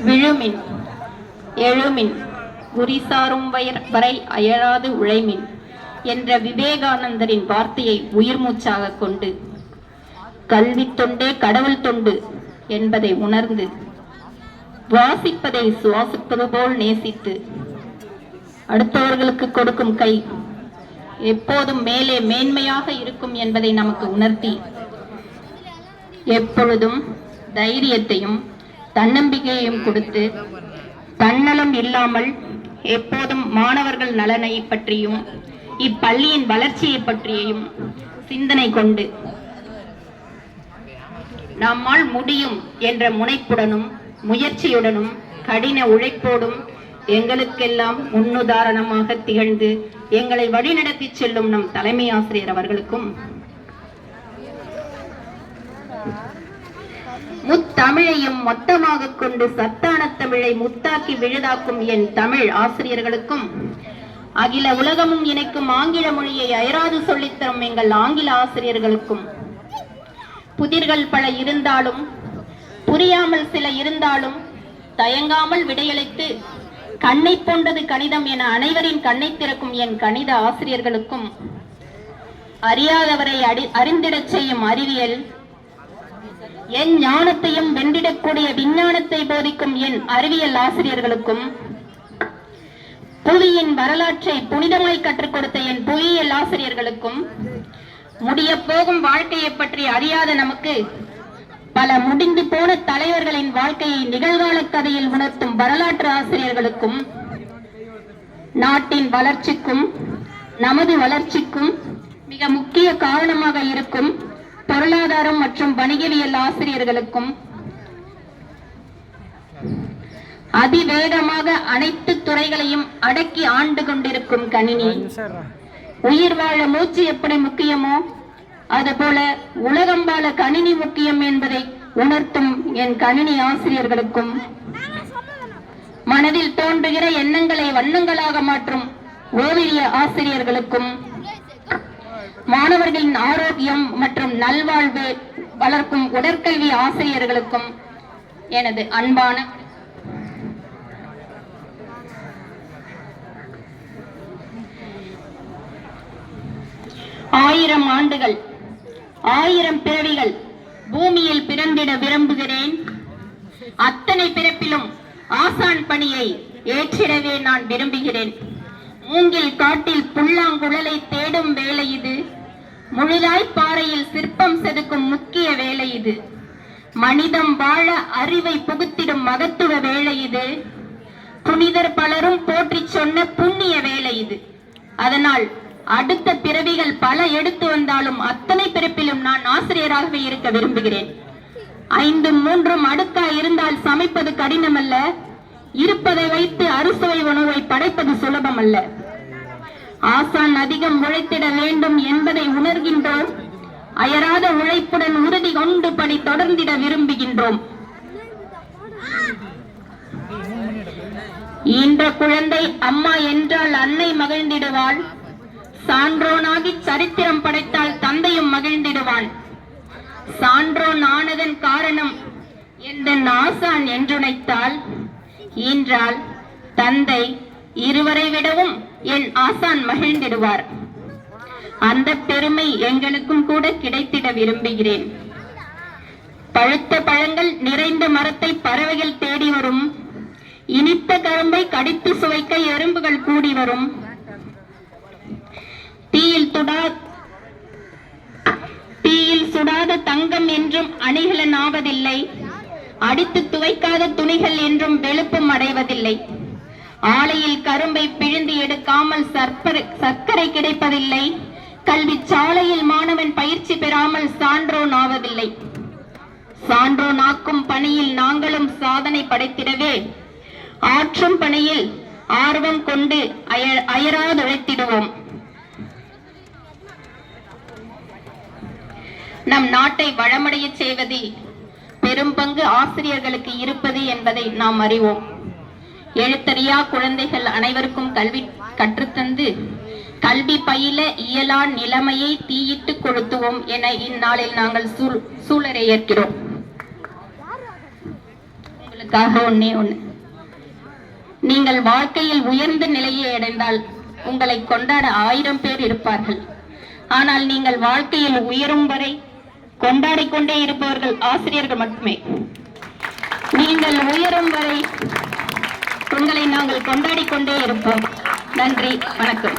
விழுமின் எழுமின் குறிசாரும் wire வரை அயராது உழைமின் என்ற விவேகானந்தரின் வார்த்தையை உயிர் மூச்சாக கொண்டு கல்வி தொண்டே கடவுள் தொண்டு என்பதை உணர்ந்து வாசிப்பதை சுவாசிப்பது போல் நேசித்து அடுத்தவர்களுக்கு கொடுக்கும் கை எப்போதும் மேலே மேன்மையாக இருக்கும் என்பதை நமக்கு உணர்த்தி எப்பொழுதும் தைரியத்தையும் தன்னம்பிக்கையையும் கொடுத்து தன்னலம் இல்லாமல் எப்போதும் மாணவர்கள் நலனை பற்றியும் இப்பள்ளியின் வளர்ச்சியை பற்றியும் சிந்தனை கொண்டு நம்மால் முடியும் என்ற முனைப்புடனும் முயற்சியுடனும் கடின உழைப்போடும் எங்களுக்கெல்லாம் முன்னுதாரணமாக திகழ்ந்து எங்களை வழிநடத்தி செல்லும் நம் தலைமை ஆசிரியர் அவர்களுக்கும் முத்தமிழையும் மொத்தமாக கொண்டு சத்தான தமிழை முத்தாக்கி விழுதாக்கும் என் தமிழ் ஆசிரியர்களுக்கும் அகில உலகமும் இணைக்கும் ஆங்கில மொழியை அயராது சொல்லித்தரும் எங்கள் ஆங்கில ஆசிரியர்களுக்கும் புதிர்கள் பல இருந்தாலும் புரியாமல் சில இருந்தாலும் தயங்காமல் விடையளித்து கண்ணை போன்றது கணிதம் என அனைவரின் கண்ணை திறக்கும் என் கணித ஆசிரியர்களுக்கும் அறியாதவரை அறிந்திடச் செய்யும் அறிவியல் என் ஞானத்தையும் வென்றிடக்கூடிய விஞ்ஞானத்தை போதிக்கும் என் அறிவியல் ஆசிரியர்களுக்கும் புவியின் வரலாற்றை புனிதமாய் கற்றுக் கொடுத்த என் புவியியல் ஆசிரியர்களுக்கும் முடிய போகும் வாழ்க்கையை பற்றி அறியாத நமக்கு பல முடிந்து போன தலைவர்களின் வாழ்க்கையை நிகழ்கால கதையில் உணர்த்தும் வரலாற்று ஆசிரியர்களுக்கும் நாட்டின் வளர்ச்சிக்கும் நமது வளர்ச்சிக்கும் மிக முக்கிய காரணமாக இருக்கும் பொருளாதாரம் மற்றும் வணிகவியல் ஆசிரியர்களுக்கும் அதிவேகமாக அனைத்து துறைகளையும் அடக்கி ஆண்டு கொண்டிருக்கும் கணினி. உயிர் வாழ மூச்சு எப்படி முக்கியமோ அதுபோல உலகம் வாழ கணினி முக்கியம் என்பதை உணர்த்தும் என் கணினி ஆசிரியர்களுக்கும் மனதில் தோன்றுகிற எண்ணங்களை வண்ணங்களாக மாற்றும் ஓவிய ஆசிரியர்களுக்கும் மாணவர்களின் ஆரோக்கியம் மற்றும் நல்வாழ்வு வளர்க்கும் உடற்கல்வி ஆசிரியர்களுக்கும் எனது அன்பான ஆயிரம் ஆண்டுகள் ஆயிரம் பிறவிகள் பூமியில் பிறந்திட விரும்புகிறேன். அத்தனை பிறப்பிலும் ஆசான் பணியை ஏற்றிடவே நான் விரும்புகிறேன். மூங்கில் காட்டில் புல்லாங்குழலை தேடும் வேலை இது. முழுதாய் பாறையில் சிற்பம் செதுக்கும் முக்கிய வேலை இது. மனிதம் வாழ அறிவை புகுத்திடும் மகத்துவ வேலை இது. புனிதர் பலரும் போற்றிச் சொன்ன புண்ணிய வேலை இது. அதனால் அடுத்த பிறவிகள் பல எடுத்து வந்தாலும் அத்தனை பிறப்பிலும் நான் ஆசிரியராகவே இருக்க விரும்புகிறேன். ஐந்து மூன்றும் அடுக்கா இருந்தால் சமைப்பது கடினமல்ல. இருப்பதை வைத்து அறுசுவை உணவை படைப்பது சுலபமல்ல. ஆசான் அதிகம் உழைத்திட வேண்டும் என்பதை உணர்கின்றோம். அயராத உழைப்புடன் உறுதி கொண்டு பணி தொடர்ந்திட விரும்புகின்றோம். ஈன்ற குழந்தை அம்மா என்றால் அன்னை மகிழ்ந்திடுவாள். சான்றோனாகி சரித்திரம் படைத்தால் தந்தையும் மகிழ்ந்திடுவான். சான்றோன் ஆனதன் காரணம் எந்தன் ஆசான் என்றுணைத்தால் ஈன்றால் தந்தை இருவரை விடவும் என் ஆசான் மகிழ்ந்திடுவார். அந்த பெருமை எங்களுக்கும் கூட கிடைத்திட விரும்புகிறேன். பழுத்த பழங்கள் நிறைந்த மரத்தை பறவைகள் தேடி வரும். இனித்த கரும்பை கடித்து சுவைக்க எறும்புகள் கூடி வரும். தீயில் துடா தீயில் சுடாத தங்கம் என்றும் அணிகலன் ஆவதில்லை அடித்து துவைக்காத துணிகள் என்றும் வெளுப்பும் அடைவதில்லை. ஆலையில் கரும்பை பிழிந்து எடுக்காமல் சர்க்கரை சர்க்கரை கிடைப்பதில்லை. கல்வி சாலையில் மாணவன் பயிற்சி பெறாமல் சான்றோன் ஆவதில்லை. சான்றோன் ஆக்கும் பணியில் நாங்களும் சாதனை படைத்திடவே. ஆற்றும் பணியில் ஆர்வம் கொண்டு அய அயராதுழைத்திடுவோம். நம் நாட்டை வளமடைய செய்வதில் பெரும் பங்கு ஆசிரியர்களுக்கு இருப்பது என்பதை நாம் அறிவோம். எழுத்தறியா குழந்தைகள் அனைவருக்கும் கல்வி கற்றுத்தந்து கல்வி பயில இயலா நிலைமையை தீயிட்டு கொளுத்துவோம் என இந்நாளில் நாங்கள் சூழ் சூழலை ஏற்கிறோம். உங்களுக்காக ஒன்னே ஒண்ணு. நீங்கள் வாழ்க்கையில் உயர்ந்த நிலையை அடைந்தால் உங்களை கொண்டாட ஆயிரம் பேர் இருப்பார்கள். ஆனால் நீங்கள் வாழ்க்கையில் உயரும் வரை கொண்டாடிக் கொண்டே இருப்பவர்கள் ஆசிரியர்கள் மட்டுமே. நீங்கள் உயரும் வரை உங்களை நாங்கள் கொண்டாடி கொண்டே இருப்போம். நன்றி வணக்கம்.